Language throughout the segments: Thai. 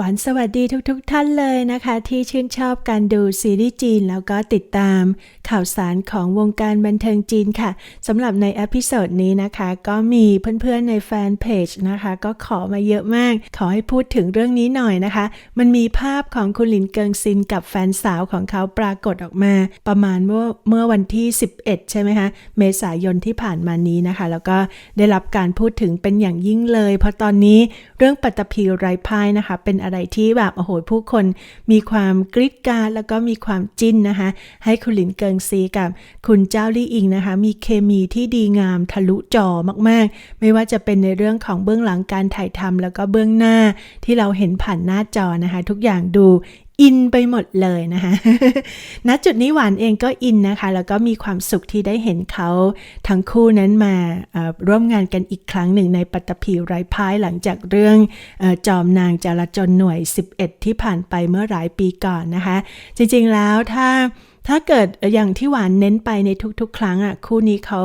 วานสวัสดีทุกๆทท่านเลยนะคะ ที่ชื่นชอบการดูซีรีส์จีน แล้วก็ติดตามข่าวสารของวงการบันเทิงจีนค่ะสำหรับในอพิโซดนี้นะคะ ก็มีเพื่อนๆในแฟนเพจนะคะ ก็ขอมาเยอะมาก ขอให้พูดถึงเรื่องนี้หน่อยนะคะ มันมีภาพของคุณหลินเกิงซินกับแฟนสาวของเขาปรากฏออกมา ประมาณเมื่อเมื่อวันที่ 11 ใช่ไหมคะเมษายนที่ผ่านมานี้นะคะ แล้วก็ได้รับการพูดถึงเป็นอย่างยิ่งเลย เพราะตอนนี้เรื่องปัตตภีไรพายนะคะเป็นอะไรที่แบบโอ้โหผู้คนมีความกริดการแล้วก็มีความจิ้นนะคะ ให้คุณหลินเกิงซีกับคุณเจ้าลี่อิงนะคะ มีเคมีที่ดีงามทะลุจอมากๆ ไม่ว่าจะเป็นในเรื่องของเบื้องหลังการถ่ายทำแล้วก็เบื้องหน้าที่เราเห็นผ่านหน้าจอนะคะ ทุกอย่างดู อินไปหมดเลยนะคะณจุดนี้หวานเองก็อินนะคะ แล้วก็มีความสุขที่ได้เห็นเขาทั้งคู่นั้นมาร่วมงานกันอีกครั้งหนึ่งในปัตตภีไร้พายหลังจากเรื่องอจอมนางจารจนหน่วย 11 ที่ผ่านไปเมื่อหลายปีก่อนนะคะ จริงๆแล้วถ้า ถ้าเกิดอย่างที่หวานเน้นไปในทุกๆ ครั้งอะคู่นี้เขา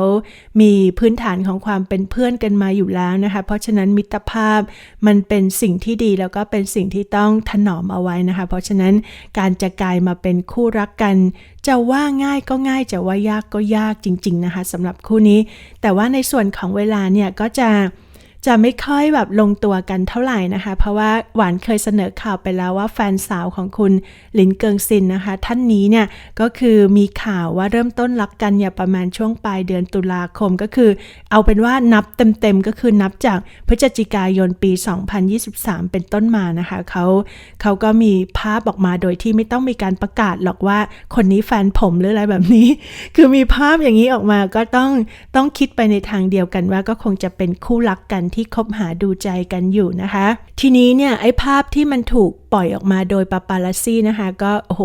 มีพื้นฐานของความเป็นเพื่อนกันมาอยู่แล้วนะคะ เพราะฉะนั้นมิตรภาพมันเป็นสิ่งที่ดีแล้วก็เป็นสิ่งที่ต้องถนอมเอาไว้นะคะ เพราะฉะนั้นการจะกลายมาเป็นคู่รักกัน จะว่าง่ายก็ง่ายจะว่ายากก็ยากจริง ๆนะคะสำหรับคู่นี้ แต่ว่าในส่วนของเวลาเนี่ยก็จะ จะไม่ค่อยแบบลงตัวกันเท่าไหร่นะคะ เพราะว่าหวานเคยเสนอข่าวไปแล้วว่าแฟนสาวของคุณหลินเกิงซินนะคะ ท่านนี้เนี่ยก็คือมีข่าวว่าเริ่มต้นรักกันอย่าประมาณช่วงปลายเดือนตุลาคมก็คือ เอาเป็นว่านับเต็มๆก็คือนับจากพฤศจิกายนปี 2023 เป็นต้นมานะคะเขาเขาก็มีภาพออกมาโดยที่ไม่ต้องมีการประกาศหรอกว่าคนนี้แฟนผมหรืออะไรแบบนี้ คือมีภาพอย่างนี้ออกมาก็ต้องต้องคิดไปในทางเดียวกันว่าก็คงจะเป็นคู่รักกันที่คบหาดูใจกันอยู่นะคะ ทีนี้เนี่ยไอ้ภาพที่มันถูกปล่อยออกมาโดยปาปาลัสซี่นะคะ ก็โอ้โห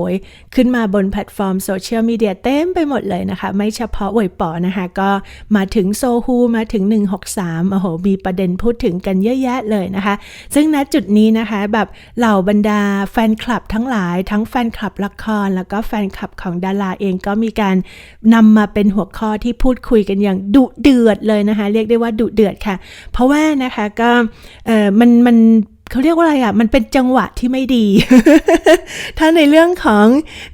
ขึ้นมาบนแพลตฟอร์มโซเชียลมีเดียเต็มไปหมดเลยนะคะ ไม่เฉพาะอวยปอนะคะ ก็มาถึงโซฮูมาถึง 163โอ้โห มีประเด็นพูดถึงกันเยอะแยะเลยนะคะ ซึ่งณจุดนี้นะคะแบบเหล่าบรรดาแฟนคลับทั้งหลาย ทั้งแฟนคลับละคร แล้วก็แฟนคลับของดาราเองก็มีการนำมาเป็นหัวข้อที่พูดคุยกันอย่างดุเดือดเลยนะคะ เรียกได้ว่าดุเดือดค่ะ เพราะว่านะคะก็เออมันมัน เขาเรียกว่าอะไรอะ่ะ มันเป็นจังหวะที่ไม่ดี ถ้าในเรื่องของ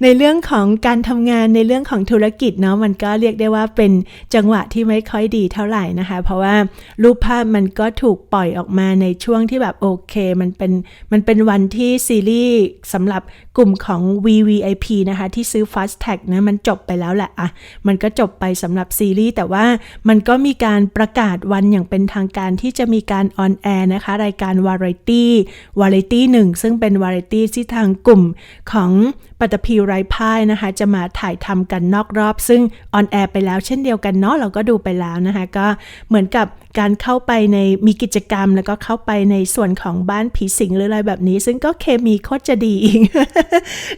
ในเรื่องของการทำงานในเรื่องของธุรกิจเนาะมันก็เรียกได้ว่าเป็นจังหวะที่ไม่ค่อยดีเท่าไหร่นะคะ เพราะว่ารูปภาพมันก็ถูกปล่อยออกมาในช่วงที่แบบโอเค มันเป็นมันเป็นวันที่ซีรีส์สำหรับ กลุ่มของ VVIP นะคะ ที่ซื้อ Fast Tag นะมันจบไปแล้วแหละอะมันก็จบไปสำหรับซีรีส์ แต่ว่ามันก็มีการประกาศวันอย่างเป็นทางการที่จะมีการออนแอร์นะคะ รายการ Variety วาไรตี้หนึ่งซึ่งเป็นวาไรตี้ที่ทางกลุ่มของปัตภีไรพ่ายนะคะ จะมาถ่ายทำกันนอกรอบ ซึ่งออนแอร์ไปแล้วเช่นเดียวกันเนาะเราก็ดูไปแล้วนะคะ ก็เหมือนกับการเข้าไปในมีกิจกรรม แล้วก็เข้าไปในส่วนของบ้านผีสิงหรืออะไรแบบนี้ ซึ่งก็เคมีโคตรจะดี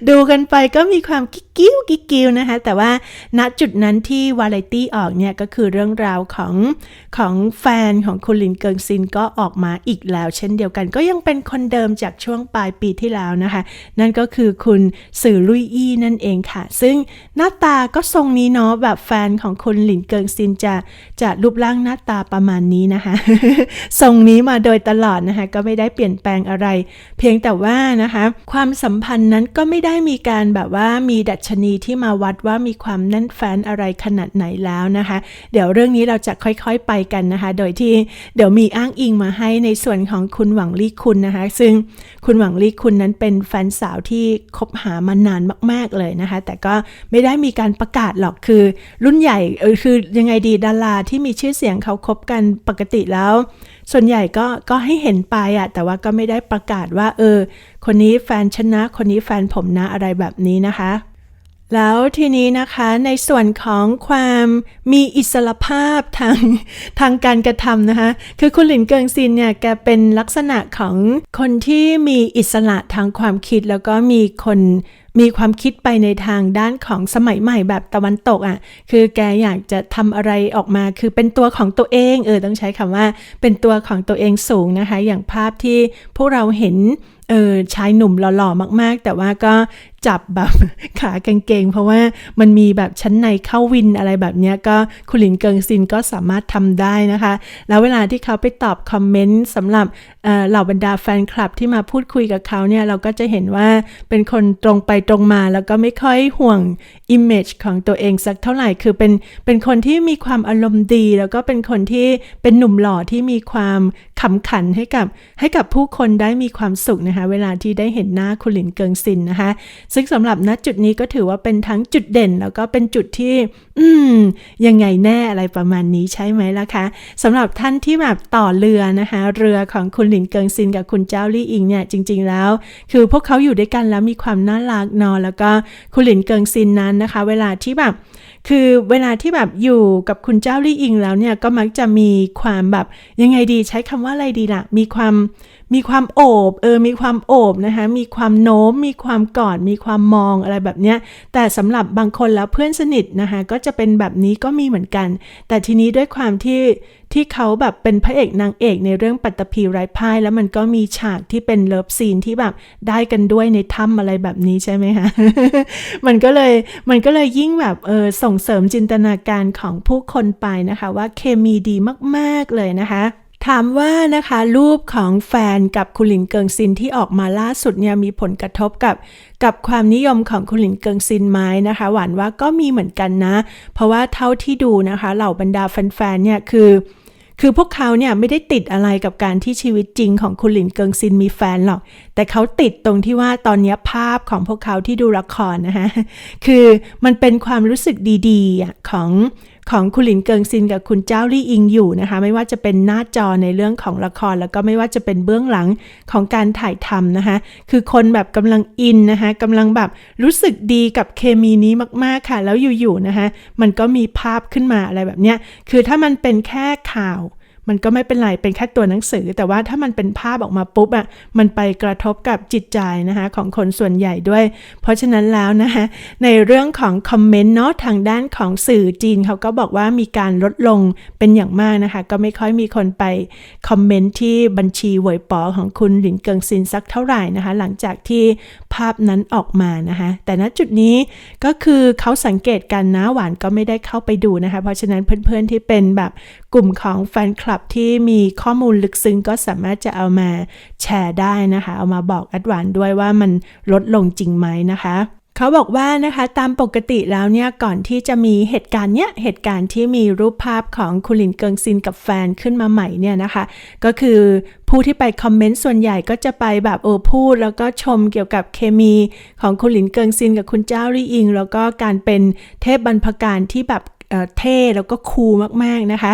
ดูกันไปก็มีความกิ๊กกิ้วกิ๊กกิ้วนะคะ แต่ว่าณจุดนั้นที่วาไรตี้ออกเนี่ยก็คือเรื่องราวของของแฟนของคุณลินเกิงซินก็ออกมาอีกแล้ว เช่นเดียวกันก็ยังเป็นคนเดิมจากช่วงปลายปีที่แล้วนะคะ นั่นก็คือคุณสือลุยอี้นั่นเองค่ะ ซึ่งหน้าตาก็ทรงนี้เนาะแบบแฟนของคุณหลินเกิงซินจะจะรูปร่างหน้าตาประมาณนี้นะคะทรงนี้มาโดยตลอดนะคะก็ไม่ได้เปลี่ยนแปลงอะไร เพียงแต่ว่านะคะความสัมพันธ์นั้นก็ไม่ได้มีการแบบว่ามีดัชนีที่มาวัดว่ามีความแน่นแฟนอะไรขนาดไหนแล้วนะคะ เดี๋ยวเรื่องนี้เราจะค่อยๆไปกันนะคะ โดยที่เดี๋ยวมีอ้างอิงมาให้ในส่วนของคุณหวังลี่คุณนะคะ ซึ่งคุณหวังลี่คุณนั้นเป็นแฟนสาวที่คบหามานานมาก ๆ เลยนะคะ แต่ก็ไม่ได้มีการประกาศหรอกคือ รุ่นใหญ่เออคือยังไงดีดาราที่มีชื่อเสียงเขาคบกันปกติแล้ว ส่วนใหญ่ก็ก็ให้เห็นไปอะแต่ว่าก็ไม่ได้ประกาศว่า เออ คนนี้แฟนฉันนะ คนนี้แฟนผมนะอะไรแบบนี้นะคะแล้วทีนี้นะคะในส่วนของความมีอิสระภาพทางทางการกระทำนะคะคือคุณหลินเกิงซินเนี่ยแกเป็นลักษณะของคนที่มีอิสระทางความคิดแล้วก็มีคน มีความคิดไปในทางด้านของสมัยใหม่แบบตะวันตกอะ่ะ คือแกอยากจะทำอะไรออกมา คือเป็นตัวของตัวเองเออต้องใช้คำว่าเป็นตัวของตัวเองสูงนะคะ อย่างภาพที่พวกเราเห็นเออชายหนุ่มหล่อๆมาก ๆ แต่ว่าก็จับแบบขากางเกง เพราะว่ามันมีแบบชั้นในเข้าวินอะไรแบบนี้ก็คุณหลินเกิงซินก็สามารถทำได้นะคะ แล้วเวลาที่เขาไปตอบคอมเมนต์สำหรับเอ่อเหล่าบรรดาแฟนคลับที่มาพูดคุยกับเขาเนี่ย เราก็จะเห็นว่าเป็นคนตรงไปตรงมา แล้วก็ไม่ค่อยห่วง image ของตัวเองสักเท่าไหร่คือเป็นเป็นคนที่มีความอารมณ์ดี แล้วก็เป็นคนที่เป็นหนุ่มหล่อที่มีความขำขันให้กับให้กับผู้คนได้มีความสุขนะคะ เวลาที่ได้เห็นหน้าคุณหลินเกิงซินนะคะซึ่งสำหรับณจุดนี้ก็ถือว่าเป็นทั้งจุดเด่น แล้วก็เป็นจุดที่ อืม ยังไงแน่อะไรประมาณนี้ใช่ไหมล่ะคะสำหรับท่านที่แบบต่อเรือนะคะ เรือของคุณหลินเกิงซินกับคุณเจ้าลี่อิงเนี่ยจริง ๆ แล้ว คือพวกเขาอยู่ด้วยกันแล้วมีความน่ารักนอะแล้วก็คุณหลินเกิงซินนั้นนะคะ เวลาที่แบบคือเวลาที่แบบอยู่กับคุณเจ้าลี่อิงแล้วเนี่ยก็มักจะมีความแบบยังไงดีใช้คำว่าอะไรดีล่ะ มีความ มีความโอบเออมีความโอบนะคะมีความโน้ม มีความกอดมีความมองอะไรแบบเนี้ยแต่สำหรับบางคนแล้วเพื่อนสนิทนะคะก็จะเป็นแบบนี้ก็มีเหมือนกัน แต่ทีนี้ด้วยความที่ที่เขาแบบเป็นพระเอกนางเอกในเรื่องปัตตภีไร้พ่าย แล้วมันก็มีฉากที่เป็นเลิฟซีนที่แบบได้กันด้วยในถ้ำอะไรแบบนี้ใช่ไหมคะ มันก็เลยมันก็เลยยิ่งแบบเออส่งเสริมจินตนาการของผู้คนไปนะคะ ว่าเคมีดีมาก ๆ เลยนะคะ ถามว่านะคะรูปของแฟนกับคุณหลินเกิงซินที่ออกมาล่าสุดเนี่ยมีผลกระทบกับกับความนิยมของคุณหลินเกิงซินไหมนะคะ หวานว่าก็มีเหมือนกันนะ เพราะว่าเท่าที่ดูนะคะเหล่าบรรดาแฟนๆเนี่ยคือคือพวกเขาเนี่ยไม่ได้ติดอะไรกับการที่ชีวิตจริงของคุณหลินเกิงซินมีแฟนหรอก แต่เขาติดตรงที่ว่าตอนนี้ภาพของพวกเขาที่ดูละครนะคะคือมันเป็นความรู้สึกดีๆของ ของคุณหลินเกิงซินกับคุณเจ้าลี่อิงอยู่นะคะ ไม่ว่าจะเป็นหน้าจอในเรื่องของละคร แล้วก็ไม่ว่าจะเป็นเบื้องหลังของการถ่ายทำนะคะ คือคนแบบกำลังอินนะคะกำลังแบบรู้สึกดีกับเคมีนี้มากๆค่ะ แล้วอยู่ๆนะคะมันก็มีภาพขึ้นมาอะไรแบบเนี้ยคือถ้ามันเป็นแค่ข่าว มันก็ไม่เป็นไรเป็นแค่ตัวหนังสือ แต่ว่าถ้ามันเป็นภาพออกมาปุ๊บอะ่ะมันไปกระทบกับจิตใจนะคะของคนส่วนใหญ่ด้วย เพราะฉะนั้นแล้วนะคะในเรื่องของคอมเมนต์เนาะทางด้านของสื่อจีนเขาก็บอกว่ามีการลดลงเป็นอย่างมากนะคะก็ไม่ค่อยมีคนไปคอมเมนต์ที่บัญชีหวยปอของคุณหลินเกิงซินสักเท่าไหร่นะคะ หลังจากที่ภาพนั้นออกมานะคะแต่ณจุดนี้ก็คือเขาสังเกตกันนะหวานก็ไม่ได้เข้าไปดูนะคะ เพราะฉะนั้นเพื่อนๆที่เป็นแบบกลุ่มของแฟนคลับที่มีข้อมูลลึกซึ้งก็สามารถจะเอามาแชร์ได้นะคะ เอามาบอกแอดวานด้วยว่ามันลดลงจริงไหมนะคะเขาบอกว่านะคะตามปกติแล้วเนี่ยก่อนที่จะมีเหตุการณ์เนี้ยเหตุการณ์ที่มีรูปภาพของคุณหลินเกิงซินกับแฟนขึ้นมาใหม่เนี่ยนะคะ ก็คือผู้ที่ไปคอมเมนต์ส่วนใหญ่ก็จะไปแบบเออพูด แล้วก็ชมเกี่ยวกับเคมีของคุณหลินเกิงซินกับคุณเจ้าลี่อิง แล้วก็การเป็นเทพบรรพการที่แบบ เท่แล้วก็คูลมากๆนะคะ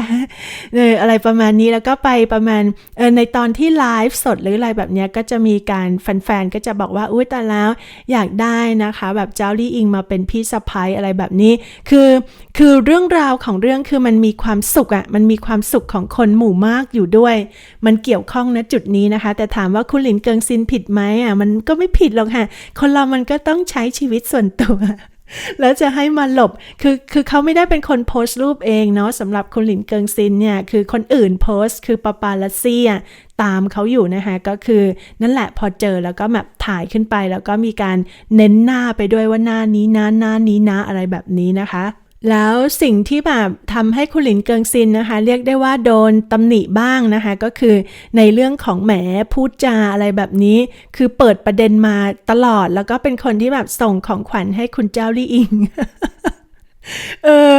เอออะไรประมาณนี้แล้วก็ไปประมาณเออในตอนที่ไลฟ์สดหรืออะไรแบบเนี้ยก็จะมีการแฟนๆก็จะบอกว่าอุ้ยแต่แล้วอยากได้นะคะ แบบเจ้าลี่อิงมาเป็นพี่สะพ้ายอะไรแบบนี้ คือคือเรื่องราวของเรื่องคือมันมีความสุขอะ่ะมันมีความสุขของคนหมู่มากอยู่ด้วย มันเกี่ยวข้องณจุดนี้นะคะ แต่ถามว่าคุณหลินเกิงซินผิดไหมอะมันก็ไม่ผิดหรอกค่ะ คนเรามันก็ต้องใช้ชีวิตส่วนตัว แล้วจะให้มาหลบ คือคือเขาไม่ได้เป็นคนโพสต์รูปเองเนาะสำหรับคุณหลินเกิงซินเนี่ย คือคนอื่นโพสต์ คือปาปาลัสซี่ตามเขาอยู่นะคะก็คือนั่นแหละพอเจอแล้วก็แบบถ่ายขึ้นไป แล้วก็มีการเน้นหน้าไปด้วยว่าหน้านี้นะหน้านี้นะอะไรแบบนี้นะคะ แล้วสิ่งที่แบบทำให้คุณหลินเกิงซินนะคะ เรียกได้ว่าโดนตำหนิบ้างนะคะ ก็คือในเรื่องของแหมพูดจาอะไรแบบนี้ คือเปิดประเด็นมาตลอด แล้วก็เป็นคนที่แบบส่งของขวัญให้คุณเจ้าลี่อิงเออ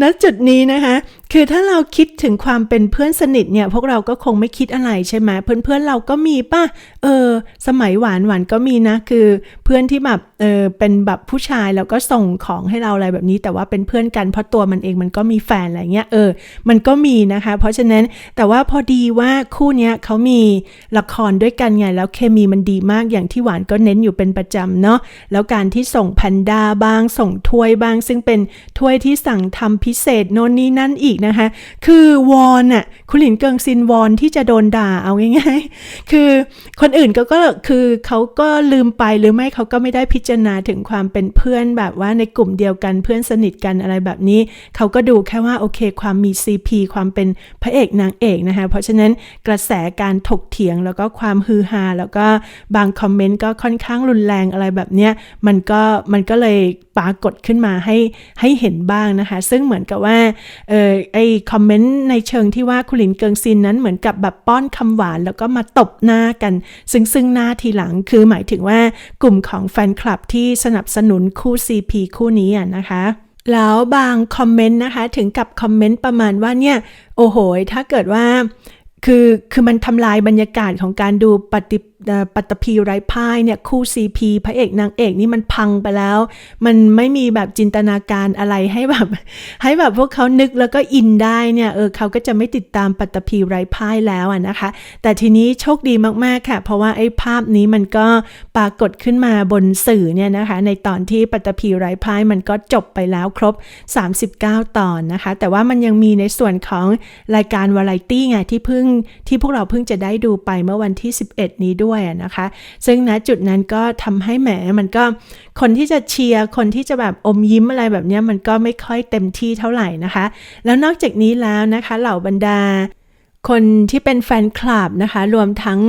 ณจุดนี้นะคะ คือถ้าเราคิดถึงความเป็นเพื่อนสนิทเนี่ย พวกเราก็คงไม่คิดอะไรใช่ไหมเพื่อนเพื่อนๆเราก็มีป่ะเออ สมัยหวานหวานก็มีนะ คือเพื่อนที่แบบเออเป็นแบบผู้ชายแล้วก็ส่งของให้เราอะไรแบบนี้ แต่ว่าเป็นเพื่อนกันเพราะตัวมันเองมันก็มีแฟนอะไรเงี้ยเออ มันก็มีนะคะ เพราะฉะนั้นแต่ว่าพอดีว่าคู่เนี้ยเขามีละครด้วยกันไงแล้วเคมีมันดีมากอย่างที่หวานก็เน้นอยู่เป็นประจำเนาะแล้วการที่ส่งแพนด้าบ้างส่งถ้วยบ้าง ซึ่งเป็นถ้วยที่สั่งทำพิเศษโน่นนี่นั่นอีกนะคะ คือวอนอะคุณหลินเกิงซินวอนที่จะโดนด่าเอาง่ายๆ คือคนอื่นก็ก็คือเขาก็ลืมไปหรือไม่เขาก็ไม่ได้พิจารณาถึงความเป็นเพื่อนแบบว่าในกลุ่มเดียวกันเพื่อนสนิทกันอะไรแบบนี้ เขาก็ดูแค่ว่าโอเคความมี CP ความเป็นพระเอกนางเอกนะคะ เพราะฉะนั้นกระแสการถกเถียงแล้วก็ความฮือฮาแล้วก็บางคอมเมนต์ก็ค่อนข้างรุนแรงอะไรแบบเนี้ยมันก็มันก็เลยปรากฏขึ้นมาให้ให้เห็นบ้างนะคะ ซึ่งเหมือนกับว่าเออไอคอมเมนต์ในเชิงที่ว่าคุณหลินเกิงซินนั้นเหมือนกับแบบป้อนคำหวาน แล้วก็มาตบหน้ากัน ซึ่งซึ่งหน้าทีหลังคือหมายถึงว่ากลุ่มของแฟนคลับที่สนับสนุนคู่ CP คู่นี้อะนะคะแล้วบางคอมเมนต์นะคะ ถึงกับคอมเมนต์ประมาณว่าเนี่ย โอ้โห ถ้าเกิดว่า คือคือมันทำลายบรรยากาศของการดูปฏิปัตตภีไร้พ่ายเนี่ยคู่ CP พระเอกนางเอกนี่มันพังไปแล้ว มันไม่มีแบบจินตนาการอะไรให้แบบ ให้แบบพวกเขานึกแล้วก็อินได้เนี่ยเออเขาก็จะไม่ติดตามปัตตภีไร้พ่ายแล้วอะนะคะ แต่ทีนี้โชคดีมากๆค่ะ เพราะว่าไอ้ภาพนี้มันก็ปรากฏขึ้นมาบนสื่อเนี่ยนะคะ ในตอนที่ปัตตภีไร้พ่ายมันก็จบไปแล้วครบ 39 ตอนนะคะ แต่ว่ามันยังมีในส่วนของรายการวาไรตี้ไงที่เพิ่งที่พวกเราเพิ่งจะได้ดูไปเมื่อวันที่ 11 นี้ด้วยนะคะ ซึ่งณจุดนั้นก็ทำให้แหมมันก็คนที่จะเชียร์คนที่จะแบบอมยิ้มอะไรแบบนี้มันก็ไม่ค่อยเต็มที่เท่าไหร่นะคะ แล้วนอกจากนี้แล้วนะคะเหล่าบรรดา คนที่เป็นแฟนคลับนะคะ รวมทั้ง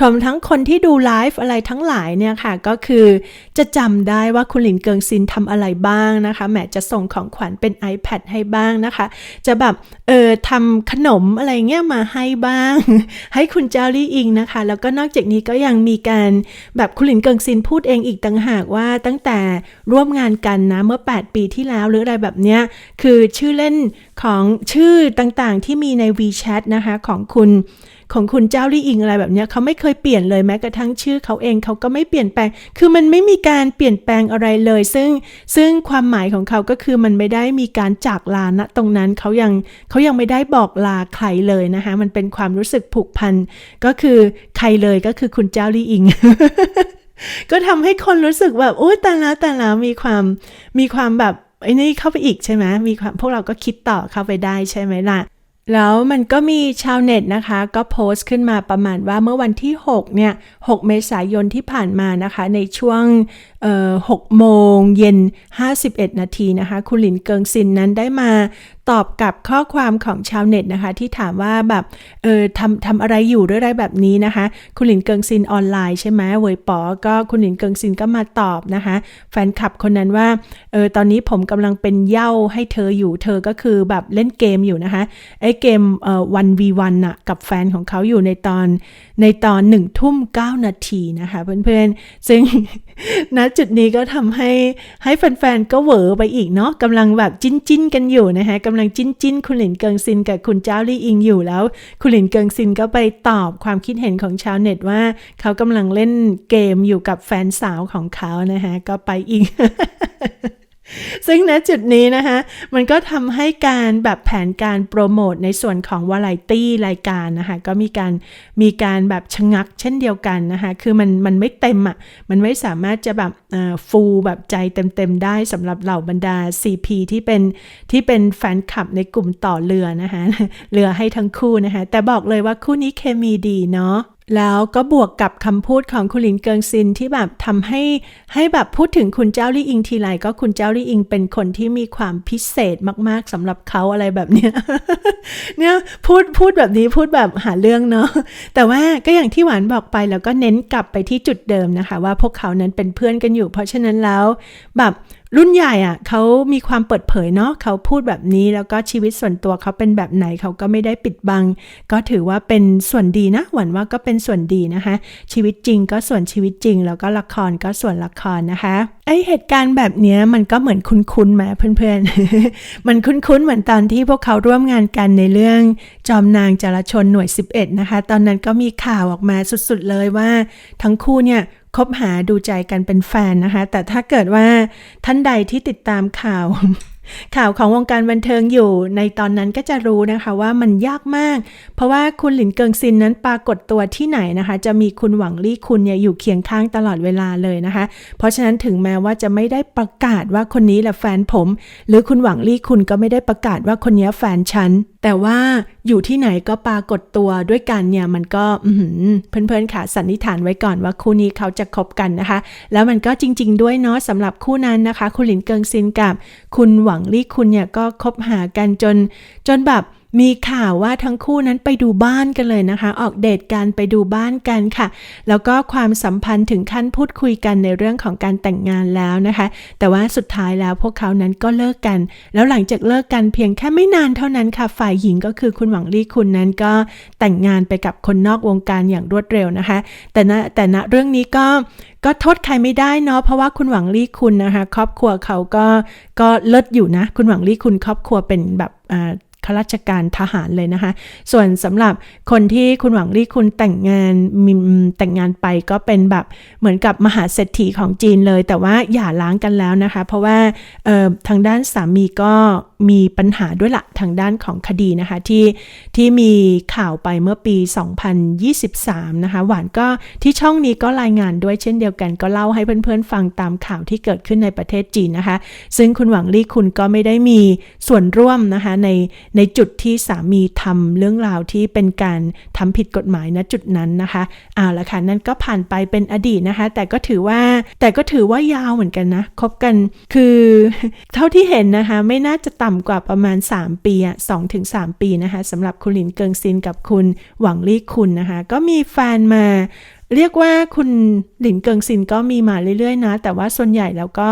รวมทั้งคนที่ดูไลฟ์อะไรทั้งหลายเนี่ยค่ะ ก็คือจะจำได้ว่าคุณหลินเกิงซินทำอะไรบ้างนะคะแหมจะส่งของขวัญเป็น iPad ให้บ้างนะคะ จะแบบเออทำขนมอะไรเงี้ยมาให้บ้าง ให้คุณเจ้าลี่อิงนะคะ แล้วก็นอกจากนี้ก็ยังมีการแบบคุณหลินเกิงซินพูดเองอีกต่างหากว่าตั้งแต่ร่วมงานกันนะเมื่อ 8 ปีที่แล้วหรืออะไรแบบเนี้ยคือชื่อเล่นของชื่อต่างๆที่มีใน WeChat นะคะของคุณของคุณเจ้าลี่อิงอะไรแบบนี้เขาไม่เคยเปลี่ยนเลยแม้กระทั่งชื่อเขาเองเขาก็ไม่เปลี่ยนแปลง คือมันไม่มีการเปลี่ยนแปลงอะไรเลย ซึ่งซึ่งความหมายของเขาก็คือมันไม่ได้มีการจากลาณตรงนั้นเขายังเขายังไม่ได้บอกลาใครเลยนะคะมันเป็นความรู้สึกผูกพันก็คือใครเลยก็คือคุณเจ้าลี่อิงก็ทำให้คนรู้สึกแบบโอ้แต่แล้วแต่แล้วมีความมีความแบบไอ้นี่เข้าไปอีกใช่ไหมมีความพวกเราก็คิดต่อเข้าไปได้ใช่ไหมล่ะ แล้วมันก็มีชาวเน็ตนะคะ ก็โพสต์ขึ้นมาประมาณว่าเมื่อวันที่ 6 เนี่ย 6 เมษายนที่ผ่านมานะคะ ในช่วง6 โมงเย็น 51 นาทีนะคะ คุณหลินเกิงซินนั้นได้มาตอบกับข้อความของชาวเน็ตนะคะ ที่ถามว่าแบบเออทำทำอะไรอยู่หรืออะไรแบบนี้นะคะ คุณหลินเกิงซินออนไลน์ใช่ไหมเวยป๋อก็คุณหลินเกิงซินก็มาตอบนะคะ แฟนคลับคนนั้นว่าเออตอนนี้ผมกำลังเป็นเย้าให้เธออยู่เธอก็คือแบบเล่นเกมอยู่นะคะไอ้เกมเอ่อวันวีวันอะกับแฟนของเขาอยู่ในตอนในตอนหนึ่งทุ่มเก้านาทีนะคะเพื่อนๆซึ่งณจุดนี้ก็ทำให้ให้แฟนๆ ก็เหวอไปอีกเนาะกำลังแบบจิ้นจิ้นๆกันอยู่นะคะกำลังจิ้นจิ้นๆคุณหลินเกิงซินกับคุณเจ้าลี่อิงอยู่แล้ว คุณหลินเกิงซินก็ไปตอบความคิดเห็นของชาวเน็ตว่า เขากำลังเล่นเกมอยู่กับแฟนสาวของเขานะคะก็ไปอีก ซึ่งณจุดนี้นะคะมันก็ทำให้การแบบแผนการโปรโมทในส่วนของวาไรตี้รายการนะคะก็มีการมีการแบบชะงักเช่นเดียวกันนะคะคือมันมันไม่เต็มอะ่ะมันไม่สามารถจะแบบฟูลแบบใจเต็มๆได้สำหรับเหล่าบรรดา CP ที่เป็นที่เป็นแฟนคลับในกลุ่มต่อเรือนะคะเรือให้ทั้งคู่นะคะแต่บอกเลยว่าคู่นี้เคมีดีเนาะ แล้วก็บวกกับคำพูดของคุณหลินเกิงซินที่แบบทำให้ให้แบบพูดถึงคุณเจ้าลี่อิงทีไรก็คุณเจ้าลี่อิงเป็นคนที่มีความพิเศษมาก ๆสำหรับเขาอะไรแบบเนี้ยเนี่ยพูดพูดแบบนี้พูดแบบหาเรื่องเนาะแต่ว่าก็อย่างที่หวานบอกไปแล้วก็เน้นกลับไปที่จุดเดิมนะคะ ว่าพวกเขานั้นเป็นเพื่อนกันอยู่ เพราะฉะนั้นแล้วแบบ รุ่นใหญ่อะ่ะเขามีความเปิดเผยเนาะเขาพูดแบบนี้แล้วก็ชีวิตส่วนตัวเขาเป็นแบบไหนเขาก็ไม่ได้ปิดบัง ก็ถือว่าเป็นส่วนดีนะ หวันว่าก็เป็นส่วนดีนะคะ ชีวิตจริงก็ส่วนชีวิตจริง แล้วก็ละครก็ส่วนละครนะคะไอเหตุการณ์แบบนี้มันก็เหมือนคุ้นๆไหมเพื่อนๆ มันคุ้นๆเหมือนตอนที่พวกเขาร่วมงานกันในเรื่องจอมนางจารชนหน่วย 11 นะคะ ตอนนั้นก็มีข่าวออกมาสุดๆเลยว่าทั้งคู่เนี่ย คบหาดูใจกันเป็นแฟนนะคะ แต่ถ้าเกิดว่าท่านใดที่ติดตามข่าว ข่าวของวงการบันเทิงอยู่ในตอนนั้นก็จะรู้นะคะว่ามันยากมาก เพราะว่าคุณหลินเกิงซินนั้นปรากฏตัวที่ไหนนะคะ จะมีคุณหวังลี่คุณเนี่ยอยู่เคียงข้างตลอดเวลาเลยนะคะ เพราะฉะนั้นถึงแม้ว่าจะไม่ได้ประกาศว่าคนนี้แหละแฟนผม หรือคุณหวังลี่คุณก็ไม่ได้ประกาศว่าคนนี้แฟนฉันแต่ว่า อยู่ที่ไหนก็ปรากฏตัวด้วยกันเนี่ยมันก็เพื่อนๆค่ะสันนิษฐานไว้ก่อนว่าคู่นี้เขาจะคบกันนะคะ แล้วมันก็จริง ๆ ด้วยเนาะสำหรับคู่นั้นนะคะ คุณหลินเกิงซินกับ คุณหวังลี่คุณเนี่ยก็คบหากันจน จนแบบ มีข่าวว่าทั้งคู่นั้นไปดูบ้านกันเลยนะคะ ออกเดทกันไปดูบ้านกันค่ะ แล้วก็ความสัมพันธ์ถึงขั้นพูดคุยกันในเรื่องของการแต่งงานแล้วนะคะ แต่ว่าสุดท้ายแล้วพวกเขานั้นก็เลิกกัน แล้วหลังจากเลิกกันเพียงแค่ไม่นานเท่านั้นค่ะ ฝ่ายหญิงก็คือคุณหวังลี่คุณนั้นก็แต่งงานไปกับคนนอกวงการอย่างรวดเร็วนะคะ แต่ณแต่ณเรื่องนี้ก็ก็โทษใครไม่ได้เนาะเพราะว่าคุณหวังลี่คุณนะคะ ครอบครัวเขาก็ก็เลิศอยู่นะ คุณหวังลี่คุณครอบครัวเป็นแบบ ข้าราชการทหารเลยนะคะ ส่วนสำหรับคนที่คุณหวังลี่คุณแต่งงานมีแต่งงานไปก็เป็นแบบเหมือนกับมหาเศรษฐีของจีนเลย แต่ว่าอย่าล้างกันแล้วนะคะ เพราะว่าทางด้านสามีก็มีปัญหาด้วยละทางด้านของคดีนะคะที่ที่มีข่าวไปเมื่อปี 2023 นะคะ หวานก็ที่ช่องนี้ก็รายงานด้วยเช่นเดียวกัน ก็เล่าให้เพื่อนๆฟังตามข่าวที่เกิดขึ้นในประเทศจีนนะคะ ซึ่งคุณหวังลี่คุณก็ไม่ได้มีส่วนร่วมนะคะในในจุดที่สามีทำเรื่องราวที่เป็นการทำผิดกฎหมายณจุดนั้นนะคะเอาละค่ะนั่นก็ผ่านไปเป็นอดีตนะคะ แต่ก็ถือว่าแต่ก็ถือว่ายาวเหมือนกันนะคบกันคือเท่าที่เห็นนะคะ ไม่น่าจะต่ำกว่าประมาณ 3 ปีอะ2ถึง3ปีนะคะสำหรับคุณหลินเกิงซินกับคุณหวังลี่คุณนะคะ ก็มีแฟนมา เรียกว่าคุณหลินเกิงซินก็มีมาเรื่อยๆนะ แต่ว่าส่วนใหญ่แล้วก็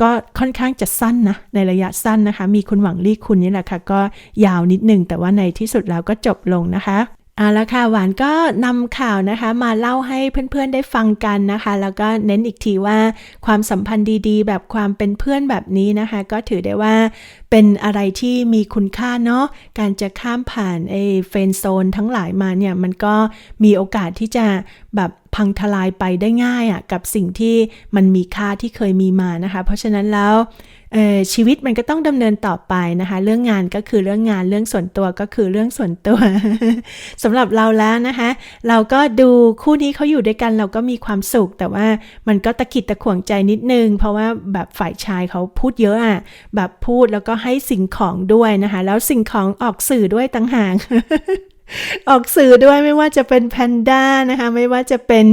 ก็ค่อนข้างจะสั้นนะ ในระยะสั้นนะคะ มีคุณหวังลี่คุณนี่แหละค่ะ ก็ยาวนิดหนึงแต่ว่าในที่สุดแล้วก็จบลงนะคะ เอาละค่ะหวานก็นำข่าวนะคะมาเล่าให้เพื่อนๆได้ฟังกันนะคะ แล้วก็เน้นอีกทีว่าความสัมพันธ์ดีๆ แบบความเป็นเพื่อนแบบนี้นะคะ ก็ถือได้ว่าเป็นอะไรที่มีคุณค่าเนาะการจะข้ามผ่านไอ้เฟรนโซนทั้งหลายมาเนี่ย มันก็มีโอกาสที่จะแบบ พังทลายไปได้ง่ายอะ่ะกับสิ่งที่มันมีค่าที่เคยมีมานะคะ เพราะฉะนั้นแล้วชีวิตมันก็ต้องดำเนินต่อไปนะคะ เรื่องงานก็คือเรื่องงานเรื่องส่วนตัวก็คือเรื่องส่วนตัวสำหรับเราแล้วนะคะ เราก็ดูคู่นี้เขาอยู่ด้วยกันเราก็มีความสุข แต่ว่ามันก็ตะขิดตะขวงใจนิดนึง เพราะว่าแบบฝ่ายชายเขาพูดเยอะอะแบบพูดแล้วก็ให้สิ่งของด้วยนะคะ แล้วสิ่งของออกสื่อด้วยต่างหาก ออกสื่อด้วยไม่ว่าจะเป็นแพนด้านะคะไม่ว่าจะเป็น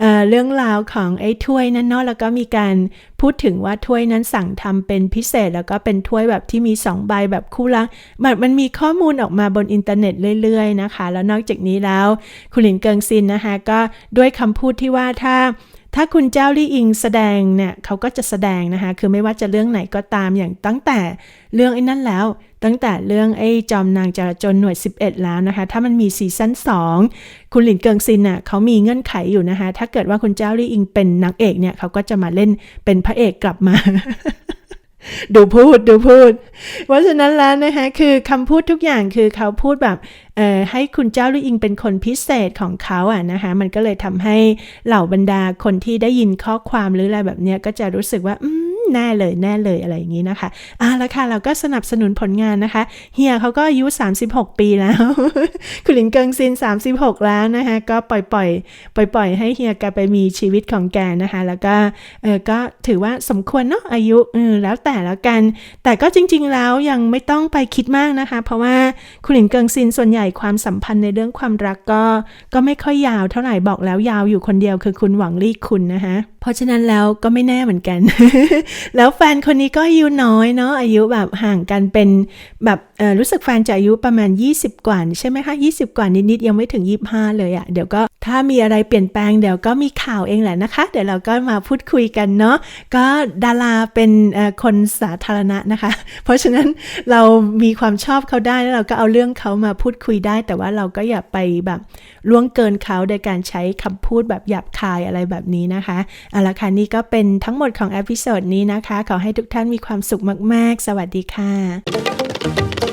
เเรื่องราวของไอ้ถ้วยนั้นเนาะแล้วก็มีการพูดถึงว่าถ้วยนั้นสั่งทำเป็นพิเศษ แล้วก็เป็นถ้วยแบบที่มี 2 ใบแบบคู่ละมันมันมีข้อมูลออกมาบนอินเทอร์เน็ตเรื่อยๆนะคะ แล้วนอกจากนี้แล้วคุณหลินเกิงซินนะคะก็ด้วยคำพูดที่ว่าถ้า ถ้าคุณเจ้าลี่อิงแสดงเนี่ยเขาก็จะแสดงนะคะ คือไม่ว่าจะเรื่องไหนก็ตามอย่างตั้งแต่เรื่องไอ้นั่นแล้ว ตั้งแต่เรื่องไอ้จอมนางจราจนหน่วย 11 แล้วนะคะ ถ้ามันมีซีซั่น2 คุณหลินเกิงซินน่ะเขามีเงื่อนไขอยู่นะคะ ถ้าเกิดว่าคุณเจ้าลี่อิงเป็นนางเอกเนี่ยเขาก็จะมาเล่นเป็นพระเอกกลับมา ดูพูดดูพูด เพราะฉะนั้นแล้วนะคะคือคำพูดทุกอย่างคือเขาพูดแบบให้คุณเจ้าลู่อิงเป็นคนพิเศษของเขาอะนะคะมันก็เลยทำให้เหล่าบรรดาคนที่ได้ยินข้อความหรืออะไรแบบเนี้ยก็จะรู้สึกว่าอืม แน่เลยแน่เลยอะไรอย่างนี้นะคะอะแล้วค่ะเราก็สนับสนุนผลงานนะคะเฮียเขาก็อายุ 36 ปีแล้ว คุณหลินเกิงซิน 36 แล้วนะคะก็ปล่อยปล่อยปล่อยปล่อยให้เฮียแกไปมีชีวิตของแกนะคะ แล้วก็เออก็ถือว่าสมควรเนาะอายุเออแล้วแต่แล้วกัน แต่ก็จริง ๆ แล้วยังไม่ต้องไปคิดมากนะคะ เพราะว่าคุณหลินเกิงซินส่วนใหญ่ความสัมพันธ์ในเรื่องความรักก็ก็ไม่ค่อยยาวเท่าไหร่บอกแล้วยาวอยู่คนเดียวคือคุณหวังลี่คุณนะคะเพราะฉะนั้นแล้วก็ไม่แน่เหมือนกันแล้วแฟนคนนี้ก็อายุน้อยเนาะอายุแบบห่างกันเป็นแบบรู้สึกแฟนจะอายุประมาณ 20 กว่าใช่ไหมคะ20 กว่านิดๆยังไม่ถึง 25 เลยอะ่ะเดี๋ยวก็ถ้ามีอะไรเปลี่ยนแปลงเดี๋ยวก็มีข่าวเองแหละนะคะ เดี๋ยวเราก็มาพูดคุยกันเนาะก็ดาราเป็นคนสาธารณะนะคะ เพราะฉะนั้นเรามีความชอบเขาได้แล้วเราก็เอาเรื่องเขามาพูดคุยได้ แต่ว่าเราก็อย่าไปแบบล่วงเกินเขาโดยการใช้คำพูดแบบหยาบคายอะไรแบบนี้นะคะเอาละค่ะนี่ก็เป็นทั้งหมดของเอพิโซดนี้นะคะ ขอให้ทุกท่านมีความสุขมาก ๆ สวัสดีค่ะ